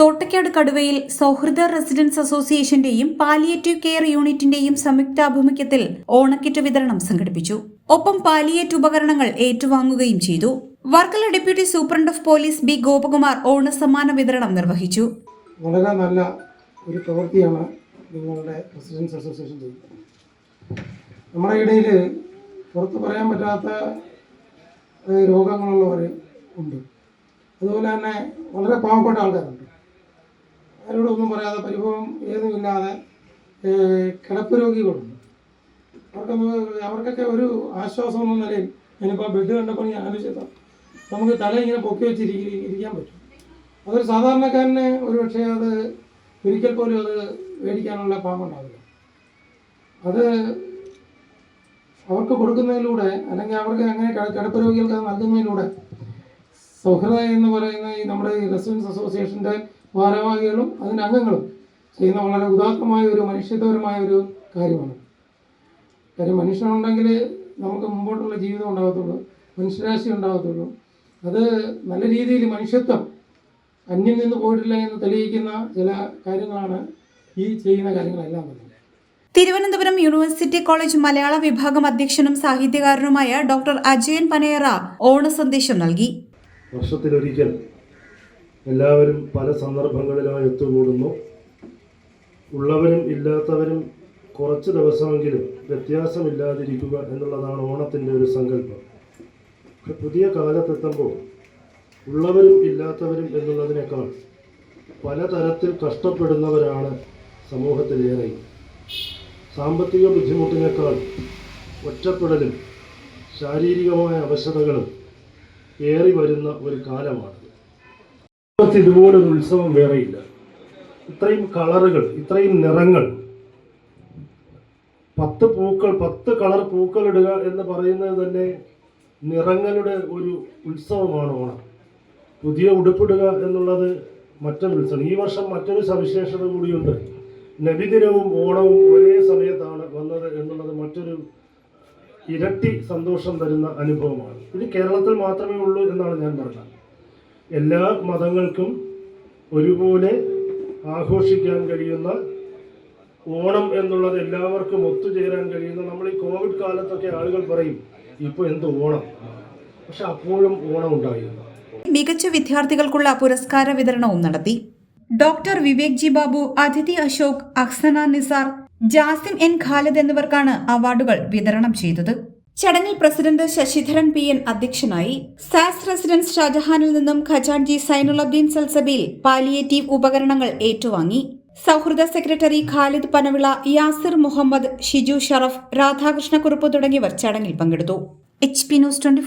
തോട്ടയ്ക്കാട് കടുവയിൽ സൗഹൃദ റെസിഡൻസ് അസോസിയേഷന്റെയും പാലിയേറ്റീവ് കെയർ യൂണിറ്റിന്റെയും സംയുക്താഭിമുഖ്യത്തിൽ ഓണക്കിറ്റ് വിതരണം സംഘടിപ്പിച്ചു. ഒപ്പം പാലിയേറ്റ് ഉപകരണങ്ങൾ ഏറ്റുവാങ്ങുകയും ചെയ്തു. Varkala deputy superintendent of police B Gopakumar ഓണസമ്മാന വിതരണം നിർവഹിച്ചു. വളരെ നല്ല ഒരു പ്രവൃത്തിയാണ് നിങ്ങളുടെ റെസിഡൻസ് അസോസിയേഷൻ ചെയ്യുന്നത്. നമ്മുടെ ഇടയിൽ പുറത്ത് പറയാൻ പറ്റാത്ത രോഗങ്ങളുള്ളവർ ഉണ്ട്. അതുപോലെ തന്നെ വളരെ പാവപ്പെട്ട ആൾക്കാരുണ്ട്. ആരോടൊന്നും പറയാതെ പരിഭവം ഏതുമില്ലാതെ കിടപ്പ് രോഗികളുണ്ട്. അവർക്കൊന്ന് അവർക്കൊക്കെ ഒരു ആശ്വാസം എന്ന നിലയിൽ ഞാനിപ്പോൾ ബെഡ് കണ്ടപ്പോൾ ഞാൻ ആലോചിച്ചതാണ് നമുക്ക് തല ഇങ്ങനെ പൊക്കി വെച്ച് ഇരിക്കാൻ പറ്റും. അതൊരു സാധാരണക്കാരന് ഒരു പക്ഷേ അത് ഒരിക്കൽ പോലും അത് മേടിക്കാനുള്ള പാമ്പുണ്ടാവില്ല അത് അവർക്ക് കൊടുക്കുന്നതിലൂടെ അല്ലെങ്കിൽ അവർക്ക് അങ്ങനെ കിടപ്പ് രോഗികൾക്ക് അത് നൽകുന്നതിലൂടെ സൗഹൃദ എന്ന് പറയുന്ന ഈ നമ്മുടെ റെസിഡൻസ് അസോസിയേഷന്റെ ഭാരവാഹികളും അതിന്റെ അംഗങ്ങളും ചെയ്യുന്ന വളരെ ഉദാത്തമായ ഒരു മനുഷ്യത്വപരമായ ഒരു കാര്യമാണ്. കാര്യം മനുഷ്യനുണ്ടെങ്കിൽ നമുക്ക് മുമ്പോട്ടുള്ള ജീവിതം ഉണ്ടാകത്തുള്ളൂ മനുഷ്യരാശി ഉണ്ടാകത്തുള്ളൂ. അത് നല്ല രീതിയിൽ മനുഷ്യത്വം അന്യം നിന്ന് പോയിട്ടില്ല എന്ന് തെളിയിക്കുന്ന ചില കാര്യങ്ങളാണ് ഈ ചെയ്യുന്ന കാര്യങ്ങളെല്ലാം തന്നെ. തിരുവനന്തപുരം യൂണിവേഴ്സിറ്റി കോളേജ് മലയാള വിഭാഗം അധ്യക്ഷനും സാഹിത്യകാരനുമായ ഡോക്ടർ അജയൻ ഓണ സന്ദേശം നൽകി. വർഷത്തിലൊരിക്കൽ എല്ലാവരും പല സന്ദർഭങ്ങളിലായി ഒത്തുകൂടുന്നു. ഉള്ളവരും ഇല്ലാത്തവരും കുറച്ച് ദിവസമെങ്കിലും വ്യത്യാസമില്ലാതിരിക്കുക എന്നുള്ളതാണ് ഓണത്തിന്റെ ഒരു സങ്കല്പം. പുതിയ കാലത്തെത്തുമ്പോൾ ഉള്ളവരും ഇല്ലാത്തവരും എന്നുള്ളതിനേക്കാൾ പലതരത്തിൽ കഷ്ടപ്പെടുന്നവരാണ് സമൂഹത്തിലേറെ. സാമ്പത്തിക ബുദ്ധിമുട്ടിനേക്കാൾ ഒറ്റപ്പെടലും ശാരീരികമായ അവശതകളും ഏറി വരുന്ന ഒരു കാലമാണ് ലോകത്ത് ഇതുപോലൊരു ഉത്സവം വേറെയില്ല ഇത്രയും കളറുകൾ ഇത്രയും നിറങ്ങൾ. പത്ത് പൂക്കൾ പത്ത് കളർ പൂക്കൾ ഇടുക എന്ന് പറയുന്നത് തന്നെ നിറങ്ങളുടെ ഒരു ഉത്സവമാണ് ഓണം. പുതിയ ഉടുപ്പിടുക എന്നുള്ളത് മറ്റൊരു ഉത്സവം. ഈ വർഷം മറ്റൊരു സവിശേഷത കൂടിയുണ്ട്. നബിദിനവും ഓണവും ഒരേ സമയത്താണ് വന്നത് എന്നുള്ളത് മറ്റൊരു ഇരട്ടി സന്തോഷം തരുന്ന അനുഭവമാണ്. ഇത് കേരളത്തിൽ മാത്രമേ ഉള്ളൂ എന്നാണ് ഞാൻ പറഞ്ഞത്. എല്ലാ മതങ്ങൾക്കും ഒരുപോലെ ആഘോഷിക്കാൻ കഴിയുന്ന ഓണം എന്നുള്ളത് എല്ലാവർക്കും ഒത്തുചേരാൻ കഴിയുന്ന നമ്മൾ ഈ കോവിഡ് കാലത്തൊക്കെ ആളുകൾ പറയും ഇപ്പൊ എന്ത് ഓണം? പക്ഷെ അപ്പോഴും ഓണം ഉണ്ടായിരുന്നു. മികച്ച വിദ്യാർത്ഥികൾക്കുള്ള പുരസ്കാര വിതരണവും നടത്തി. Doctor Vivek G Babu Athithi Ashok Ahsana Nisar Jasim N Khalid എന്നിവർക്കാണ് അവാർഡുകൾ വിതരണം ചെയ്തത്. ചടങ്ങിൽ പ്രസിഡന്റ് ശശിധരൻ പി എൻ അധ്യക്ഷനായി സാസ് റെസിഡൻസ് ഷാജഹാനിൽ നിന്നും ഖജാൻജി സൈനുലബ്ദീൻ സൽസബിയിൽ പാലിയേറ്റീവ് ഉപകരണങ്ങൾ ഏറ്റുവാങ്ങി. സൗഹൃദ സെക്രട്ടറി ഖാലിദ് പനവിള യാസിർ മുഹമ്മദ് ഷിജു ഷറഫ് രാധാകൃഷ്ണക്കുറുപ്പ് തുടങ്ങിയവർ ചടങ്ങിൽ പങ്കെടുത്തു. H P news twenty